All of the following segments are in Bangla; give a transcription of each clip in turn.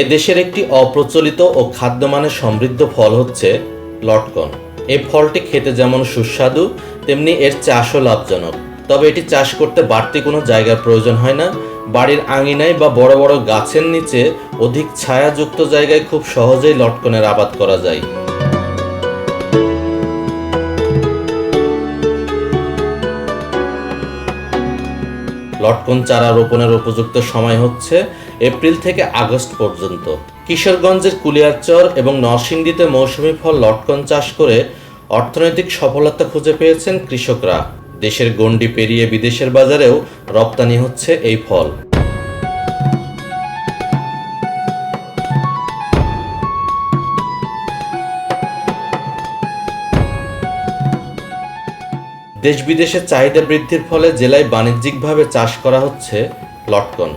এ দেশের একটি অপ্রচলিত ও খাদ্যমানে সমৃদ্ধ ফল হচ্ছে লটকন। এই ফলটি খেতে যেমন সুস্বাদু, তেমনি এর চাষও লাভজনক। তবে এটি চাষ করতে বাড়তি কোনো জায়গার প্রয়োজন হয় না। বাড়ির আঙিনায় বা বড় বড় গাছের নিচে অধিক ছায়াযুক্ত জায়গায় খুব সহজেই লটকনের আবাদ করা যায়। লটকন চারা রোপণের উপযুক্ত সময় হচ্ছে এপ্রিল থেকে আগস্ট পর্যন্ত। কিশোরগঞ্জের কুলিয়ারচর এবং নরসিংদীতে মৌসুমি ফল লটকন চাষ করে অর্থনৈতিক সফলতা খুঁজে পেয়েছেন কৃষকরা। দেশের গণ্ডি পেরিয়ে বিদেশের বাজারেও রপ্তানি হচ্ছে এই ফল। দেশ বিদেশে চাহিদা বৃদ্ধির ফলে জেলায় বাণিজ্যিকভাবে চাষ করা হচ্ছে লটকন।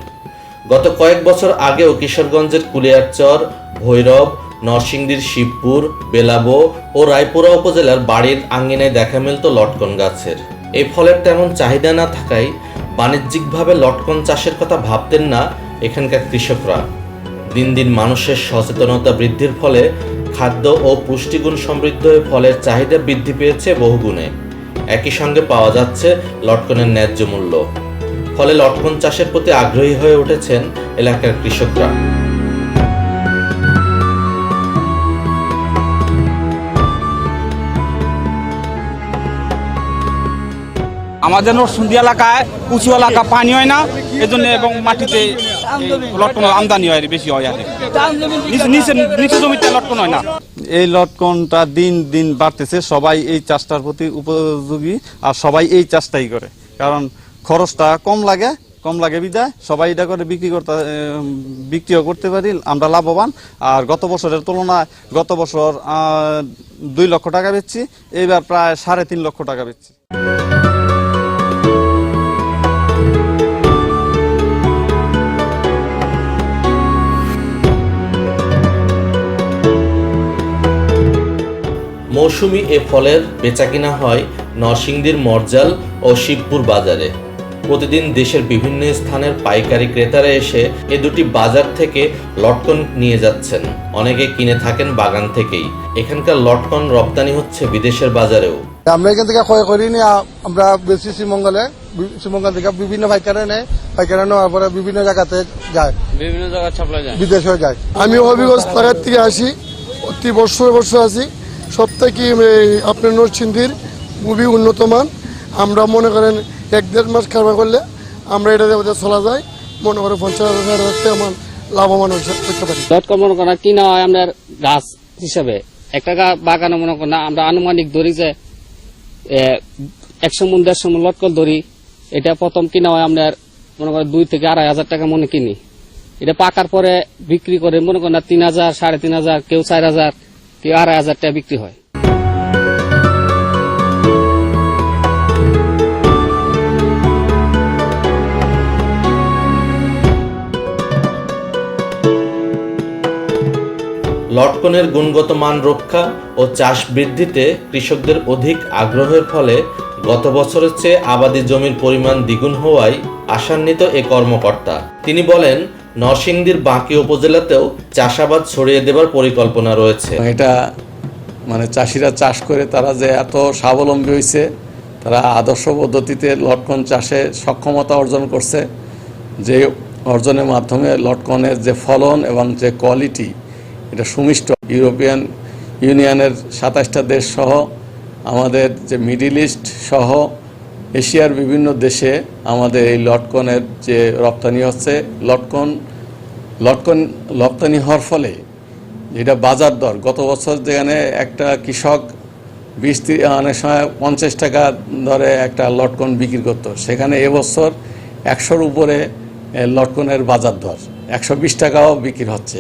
গত কয়েক বছর আগেও কিশোরগঞ্জের কুলিয়ারচর, ভৈরব, নরসিংদীর শিবপুর, বেলাবো ও রায়পুরা উপজেলার বাড়ির আঙ্গিনায় দেখা মিলত লটকন গাছের। এই ফলের তেমন চাহিদা না থাকায় বাণিজ্যিকভাবে লটকন চাষের কথা ভাবতেন না এখানকার কৃষকরা। দিন দিন মানুষের সচেতনতা বৃদ্ধির ফলে খাদ্য ও পুষ্টিগুণ সমৃদ্ধ ফলের চাহিদা বৃদ্ধি পেয়েছে বহুগুণে। একই সঙ্গে পাওয়া যাচ্ছে লটকনের ন্যায্য মূল্য। ফলে লটকন চাষের প্রতি আগ্রহী হয়ে উঠেছেন এলাকার কৃষকরা। আমাদের নরসুন্দি এলাকায় উঁচু এলাকা পানি হয় না, এজন্য এবং মাটিতে লটকন আমদানি হয়, বেশি হয় আর। নিচে নিচে জমিতে লটকন হয় না। এই লটকনটা দিন দিন বাড়তেছে, সবাই এই চাষটার প্রতি উপযোগী আর সবাই এই চাষটাই করে। কারণ খরচটা কম লাগে কম লাগে বিদায় সবাই এটা করে বিক্রি করতে বিক্রিও করতে পারি, আমরা লাভবান। আর গত বছরের তুলনায় গত বছর দুই লক্ষ টাকা বেচছি, এইবার প্রায় সাড়ে তিন লক্ষ টাকা বেচছি। মৌসুমি এ ফলের বেচাকিনা হয় নরসিংদীর মরজাল ও শিবপুর বাজারে। প্রতিদিন দেশের বিভিন্ন স্থানের পাইকারি ক্রেতারা এসে এ দুটি বাজার থেকে লটকন নিয়ে যাচ্ছেন। অনেকে কিনে থাকেন বাগান থেকেই। এখানকার লটকন রপ্তানি হচ্ছে বিদেশের বাজারেও। আমরা এখান থেকে ক্ষয় করি নি আমরা বেশি শ্রীমঙ্গলে শ্রীমঙ্গল থেকে বিভিন্ন পাইকারে নেয় পাইকারে নেওয়ার পরে বিভিন্ন জায়গাতে যায়। বিভিন্ন জায়গায় ছাপলা যায়। বিদেশেও যায়। আমি হবিগঞ্জ পাড়ার থেকে আসি প্রতি বছর বছর আসি। সব থেকে আপনার নরসিংদীর খুবই উন্নত মান আমরা মনে করেন এক দেড় মাস কারবার করলে আমরা এটা দিয়ে চলা যায়। মনে করেন পঞ্চাশ হাজার টাকা আমার লাভবান করতে পারি। লটকন মনে করেন, কিনা হয় আপনার গাছ হিসাবে। একটা বাগানে মনে করেন, আমরা আনুমানিক ধরি যে একশো মন, দেড়শো মন লটকল ধরি। এটা প্রথম কিনা হয় আপনার মনে করেন দুই থেকে আড়াই হাজার টাকা মনে কিনি। এটা পাকার পরে বিক্রি করে মনে করেন তিন হাজার, সাড়ে তিন হাজার, কেউ চার হাজার। কেউ আড়াই হাজার টাকা বিক্রি হয়। লটকনের গুণগত মান রক্ষা ও চাষ বৃদ্ধিতে কৃষকদের অধিক আগ্রহের ফলে গত বছরের চেয়ে আবাদি জমির পরিমাণ দ্বিগুণ হওয়ায় আশান্বিত এ কর্মকর্তা। তিনি বলেন নরসিংদীর বাকি উপজেলাতেও চাষাবাদ ছড়িয়ে দেবার পরিকল্পনা রয়েছে। এটা মানে চাষিরা চাষ করে তারা যে এত স্বাবলম্বী হয়েছে তারা আদর্শ পদ্ধতিতে লটকন চাষে সক্ষমতা অর্জন করছে, যে অর্জনের মাধ্যমে লটকনের যে ফলন এবং যে কোয়ালিটি, এটা সুমিষ্ট। ইউরোপিয়ান ইউনিয়নের সাতাশটা দেশ সহ আমাদের যে মিডিল ইস্ট সহ এশিয়ার বিভিন্ন দেশে আমাদের এই লটকনের যে রপ্তানি হচ্ছে, লটকন লটকন রপ্তানি হওয়ার ফলে যেটা বাজার দর, গত বছর যেখানে একটা কৃষক বিশ অনেক সময় পঞ্চাশ টাকা দরে একটা লটকন বিক্রি করতো, সেখানে এবছর একশোর উপরে লটকনের বাজার দর, একশো বিশ টাকাও বিক্রি হচ্ছে।